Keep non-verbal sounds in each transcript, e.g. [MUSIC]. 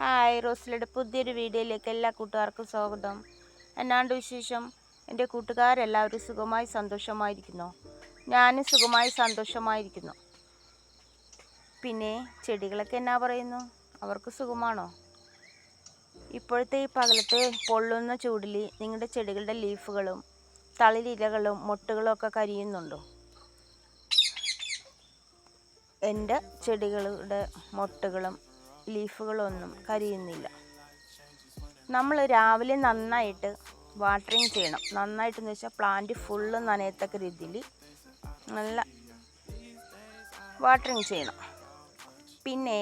Hi റോസിലയുടെ പുതിയൊരു വീഡിയോയിലേക്ക് എല്ലാ കൂട്ടുകാർക്കും സ്വാഗതം. എന്നാണ്ട് വിശേഷം? എന്റെ കൂട്ടുകാരെല്ലാവരും സുഖമായി സന്തോഷമായിരിക്കുന്നു. ഞാനും സുഖമായി സന്തോഷമായിരിക്കുന്നു. പിന്നെ ചെടികളൊക്കെ എന്നാ പറയുന്നു? അവർക്ക് സുഖമാണോ? ഇപ്പോഴത്തെ ഈ പകലത്തെ പൊള്ളുന്ന ചൂടിൽ നിങ്ങളുടെ ചെടികളുടെ ലീഫുകളും തളിരിലകളും മൊട്ടുകളും ഒക്കെ കരിയുന്നുണ്ടോ? എന്റെ ചെടികളുടെ മൊട്ടുകളും ലീഫുകളൊന്നും കരിയുന്നില്ല. നമ്മൾ രാവിലെ നന്നായിട്ട് വാട്ടറിങ് ചെയ്യണം. നന്നായിട്ടെന്ന് വെച്ചാൽ പ്ലാന്റ് ഫുള്ള് നനയത്തക്ക രീതിയിൽ നല്ല വാട്ടറിങ് ചെയ്യണം. പിന്നെ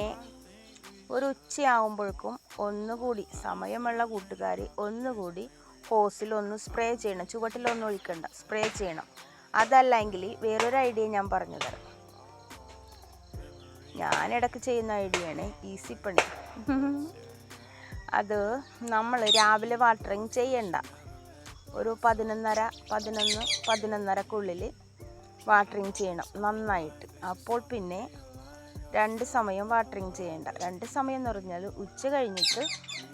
ഒരു ഉച്ചയാകുമ്പോഴേക്കും ഒന്നുകൂടി സമയമുള്ള കൂട്ടുകാർ ഒന്നുകൂടി ഹോസിലൊന്ന് സ്പ്രേ ചെയ്യണം. ചുവട്ടിലൊന്നും ഒഴിക്കണ്ട. സ്പ്രേ ചെയ്യണം. അതല്ലെങ്കിൽ വേറൊരു ഐഡിയ ഞാൻ പറഞ്ഞു തരാം ഞാൻ ഇടയ്ക്ക് ചെയ്യുന്ന ഐഡിയയാണ് ഈസി പണി. അത് നമ്മൾ രാവിലെ വാട്ടറിങ് ചെയ്യണ്ട. ഒരു പതിനൊന്നര പതിനൊന്ന് പതിനൊന്നരക്കുള്ളിൽ വാട്ടറിങ് ചെയ്യണം നന്നായിട്ട്. അപ്പോൾ പിന്നെ രണ്ട് സമയം വാട്ടറിങ് ചെയ്യണ്ട. രണ്ട് സമയം എന്ന് പറഞ്ഞാൽ ഉച്ച കഴിഞ്ഞിട്ട്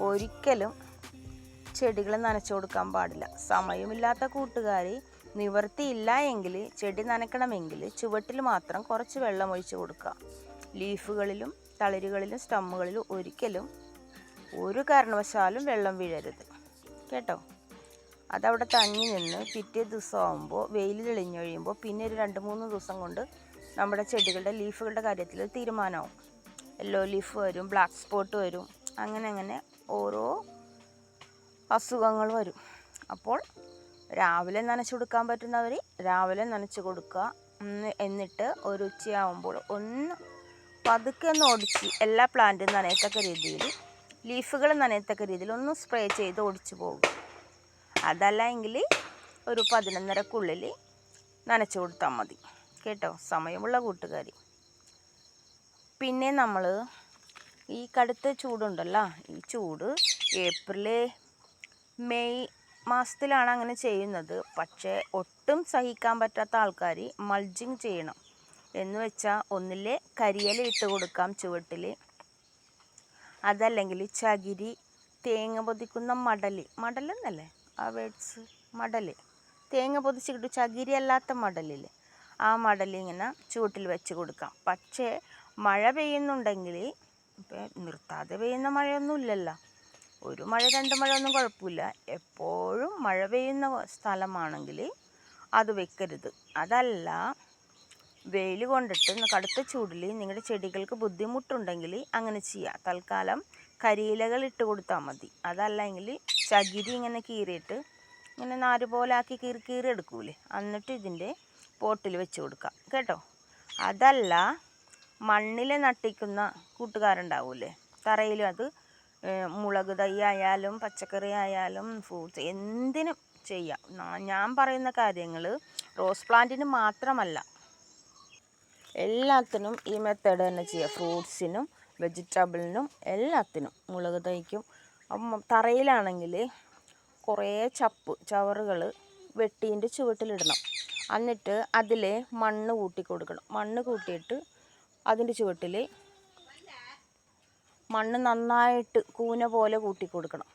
ഒരിക്കലും ചെടികൾ നനച്ചു കൊടുക്കാൻ പാടില്ല. സമയമില്ലാത്ത കൂട്ടുകാർ നിവർത്തിയില്ല എങ്കിൽ ചെടി നനക്കണമെങ്കിൽ ചുവട്ടിൽ മാത്രം കുറച്ച് വെള്ളം ഒഴിച്ച് കൊടുക്കുക. ലീഫുകളിലും തളിരുകളിലും സ്റ്റമ്മുകളിലും ഒരിക്കലും ഒരു കാരണവശാലും വെള്ളം വീഴരുത്. കേട്ടോ? അതവിടെ തങ്ങി നിന്ന് പിറ്റേ ദിവസം ആകുമ്പോൾ വെയിൽ തെളിഞ്ഞു കഴിയുമ്പോൾ പിന്നെ ഒരു രണ്ട് മൂന്ന് ദിവസം കൊണ്ട് നമ്മുടെ ചെടികളുടെ ലീഫുകളുടെ കാര്യത്തിൽ തീരുമാനമാവും. യെല്ലോ ലീഫ് വരും ബ്ലാക്ക് സ്പോട്ട് വരും അങ്ങനെ അങ്ങനെ ഓരോ അസുഖങ്ങൾ വരും. അപ്പോൾ രാവിലെ നനച്ചു കൊടുക്കാൻ പറ്റുന്നവർ രാവിലെ നനച്ചു കൊടുക്കുക എന്നിട്ട് ഒരു ഉച്ചയാവുമ്പോൾ ഒന്ന് പതുക്കെ ഒന്ന് ഒടിച്ച് എല്ലാ പ്ലാന്റും നനയത്തക്ക രീതിയിൽ ലീഫുകൾ നനയത്തക്ക രീതിയിൽ ഒന്ന് സ്പ്രേ ചെയ്ത് ഒടിച്ചു പോകും. അതല്ല എങ്കിൽ ഒരു പതിനൊന്നരക്കുള്ളിൽ നനച്ചു കൊടുത്താൽ മതി. കേട്ടോ? സമയമുള്ള കൂട്ടുകാർ പിന്നെ നമ്മൾ ഈ കടുത്ത ചൂടുണ്ടല്ലോ? ഈ ചൂട് ഏപ്രിൽ മെയ് മാസത്തിലാണ് അങ്ങനെ ചെയ്യുന്നത്. പക്ഷേ ഒട്ടും സഹിക്കാൻ പറ്റാത്ത ആൾക്കാർ മൾജിങ് ചെയ്യണം. എന്ന് വെച്ചാൽ ഒന്നിൽ കരിയില ഇട്ട് കൊടുക്കാം ചുവട്ടിൽ അതല്ലെങ്കിൽ ചകിരി തേങ്ങ പൊതിക്കുന്ന മടൽ മടലെന്നല്ലേ? ആ വേഡ്സ് മടൽ തേങ്ങ പൊതിച്ചിട്ട് ചകിരി അല്ലാത്ത മടലിൽ ആ മടൽ ഇങ്ങനെ ചുവട്ടിൽ വെച്ച് കൊടുക്കാം. പക്ഷേ മഴ പെയ്യുന്നുണ്ടെങ്കിൽ ഇപ്പം നിർത്താതെ പെയ്യുന്ന മഴയൊന്നും ഇല്ലല്ലോ. ഒരു മഴ രണ്ട് മഴ ഒന്നും കുഴപ്പമില്ല. എപ്പോഴും മഴ പെയ്യുന്ന സ്ഥലമാണെങ്കിൽ അത് വെക്കരുത്. അതല്ല വെയിൽ കൊണ്ടിട്ട് കടുത്ത ചൂടിൽ നിങ്ങളുടെ ചെടികൾക്ക് ബുദ്ധിമുട്ടുണ്ടെങ്കിൽ അങ്ങനെ ചെയ്യുക തൽക്കാലം കരിയിലകൾ ഇട്ട് കൊടുത്താൽ മതി. അതല്ലെങ്കിൽ ചകിരി ഇങ്ങനെ കീറിയിട്ട് ഇങ്ങനെ നാര് ആക്കി കീറി കീറി എടുക്കൂലേ. എന്നിട്ട് ഇതിന്റെ പോട്ടിൽ വെച്ച് കൊടുക്കാം. കേട്ടോ? അതല്ല മണ്ണിൽ നട്ടിക്കുന്ന കൂട്ടുകാരുണ്ടാവൂലേ? തറയിലും അത് മുളക് തൈ ആയാലും പച്ചക്കറി ആയാലും ഫ്രൂട്ട്സ് എന്തിനും ചെയ്യാം. ഞാൻ പറയുന്ന കാര്യങ്ങൾ റോസ് പ്ലാന്റിന് മാത്രമല്ല എല്ലാത്തിനും ഈ മെത്തേഡ് തന്നെ ചെയ്യുക ഫ്രൂട്ട്സിനും വെജിറ്റബിളിനും എല്ലാത്തിനും. മുളക് തൈക്കും. അപ്പം തറയിലാണെങ്കിൽ കുറേ ചപ്പ് ചവറുകൾ വെട്ടീന്റെ ചുവട്ടിലിടണം. എന്നിട്ട് അതിൽ മണ്ണ് കൂട്ടി കൊടുക്കണം. മണ്ണ് കൂട്ടിയിട്ട് അതിന്റെ ചുവട്ടിൽ മണ്ണ് നന്നായിട്ട് കൂന പോലെ കൂട്ടി കൊടുക്കണം.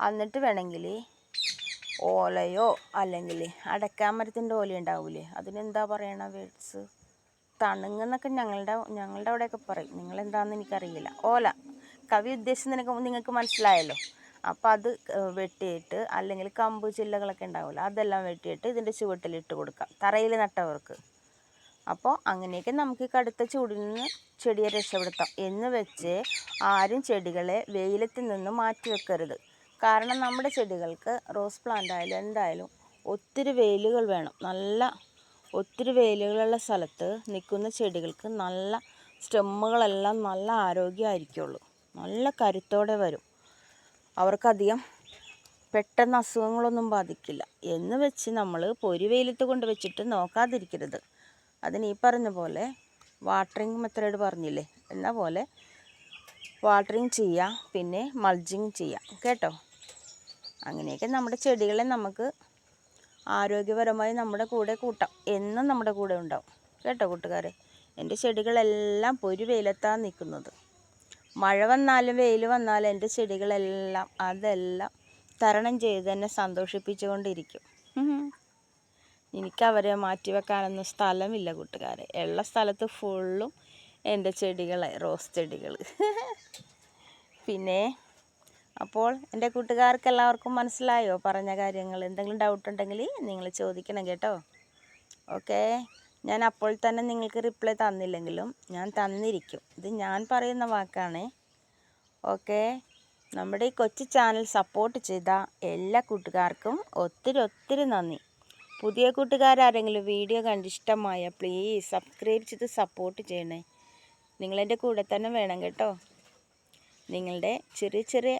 എന്നിട്ട് വേണമെങ്കിൽ ഓലയോ അല്ലെങ്കിൽ അടക്കാമരത്തിന്റെ ഓല ഉണ്ടാവില്ലേ അതിനെന്താ പറയണ വേഡ്സ് തണുങ്ങെന്നൊക്കെ ഞങ്ങളുടെ ഞങ്ങളുടെ അവിടെയൊക്കെ പറയും. നിങ്ങളെന്താണെന്ന് എനിക്കറിയില്ല. ഓല കവി ഉദ്ദേശിച്ച് നിനക്ക് നിങ്ങൾക്ക് മനസ്സിലായല്ലോ. അപ്പോൾ അത് വെട്ടിയിട്ട് അല്ലെങ്കിൽ കമ്പ് ചില്ലകളൊക്കെ ഉണ്ടാവില്ല അതെല്ലാം വെട്ടിയിട്ട് ഇതിന്റെ ചുവട്ടിലിട്ട് കൊടുക്കാം. തറയിൽ നട്ടവർക്ക്. അപ്പോൾ അങ്ങനെയൊക്കെ നമുക്ക് ഈ കടുത്ത ചൂടിൽ നിന്ന് ചെടിയെ രക്ഷപ്പെടുത്താം. എന്ന് വെച്ച് ആരും ചെടികളെ വെയിലത്തിൽ നിന്ന് മാറ്റി വെക്കരുത്. കാരണം നമ്മുടെ ചെടികൾക്ക് റോസ് പ്ലാന്റ് ആയാലും എന്തായാലും ഒത്തിരി വെയിലുകൾ വേണം. നല്ല ഒത്തിരി വേലുകളുള്ള സ്ഥലത്ത് നിൽക്കുന്ന ചെടികൾക്ക് നല്ല സ്റ്റെമ്മുകളെല്ലാം നല്ല ആരോഗ്യമായിരിക്കുള്ളൂ. നല്ല കരുത്തോടെ വരും. അവർക്കധികം പെട്ടെന്ന് അസുഖങ്ങളൊന്നും ബാധിക്കില്ല. എന്ന് വെച്ച് നമ്മൾ പൊരി വെയിലത്ത് കൊണ്ട് വെച്ചിട്ട് നോക്കാതിരിക്കരുത്. അതിന് ഈ പറഞ്ഞ പോലെ വാട്ടറിങ് മെത്തേഡ് പറഞ്ഞില്ലേ? എന്ന പോലെ വാട്ടറിങ് ചെയ്യുക പിന്നെ മൾജിങ് ചെയ്യുക. കേട്ടോ? അങ്ങനെയൊക്കെ നമ്മുടെ ചെടികളെ നമുക്ക് ആരോഗ്യപരമായി നമ്മുടെ കൂടെ കൂട്ടാം. എന്നും നമ്മുടെ കൂടെ ഉണ്ടാവും. കേട്ടോ കൂട്ടുകാരെ? എന്റെ ചെടികളെല്ലാം പൊരു വെയിലത്താണ് നിൽക്കുന്നത്. മഴ വന്നാലും വെയിൽ വന്നാലും എന്റെ ചെടികളെല്ലാം അതെല്ലാം തരണം ചെയ്ത് എന്നെ സന്തോഷിപ്പിച്ചുകൊണ്ടിരിക്കും. എനിക്ക് അവരെ മാറ്റി വെക്കാനൊന്നും സ്ഥലമില്ല കൂട്ടുകാരെ. ഉള്ള സ്ഥലത്ത് ഫുള്ളും എന്റെ ചെടികളെ റോസ് ചെടികൾ [LAUGHS] പിന്നെ അപ്പോൾ എന്റെ കൂട്ടുകാർക്ക് എല്ലാവർക്കും മനസ്സിലായോ? പറഞ്ഞ കാര്യങ്ങൾ. എന്തെങ്കിലും ഡൗട്ട് ഉണ്ടെങ്കിൽ നിങ്ങൾ ചോദിക്കണം കേട്ടോ. ഓക്കെ. ഞാൻ അപ്പോൾ തന്നെ നിങ്ങൾക്ക് റിപ്ലൈ തന്നില്ലെങ്കിലും ഞാൻ തന്നിരിക്കും. ഇത് ഞാൻ പറയുന്ന വാക്കാണ്. ഓക്കെ. നമ്മുടെ ഈ കൊച്ചു ചാനൽ സപ്പോർട്ട് ചെയ്ത എല്ലാ കൂട്ടുകാർക്കും ഒത്തിരി ഒത്തിരി നന്ദി. പുതിയ കൂട്ടുകാരാരെങ്കിലും വീഡിയോ കണ്ട് ഇഷ്ടമായ പ്ലീസ് സബ്സ്ക്രൈബ് ചെയ്ത് സപ്പോർട്ട് ചെയ്യണേ. നിങ്ങളെന്റെ കൂടെ തന്നെ വേണം കേട്ടോ. നിങ്ങളുടെ ചെറിയ ചെറിയ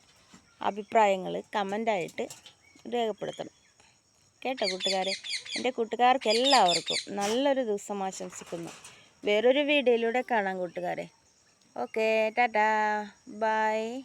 അഭിപ്രായങ്ങൾ കമന്റായിട്ട് രേഖപ്പെടുത്തണം. കേട്ടോ കൂട്ടുകാരെ? എന്റെ കൂട്ടുകാർക്ക് എല്ലാവർക്കും നല്ലൊരു ദിവസം ആശംസിക്കുന്നു. വേറൊരു വീഡിയോയിലൂടെ കാണാം കൂട്ടുകാരെ. Okay tata. ബൈ.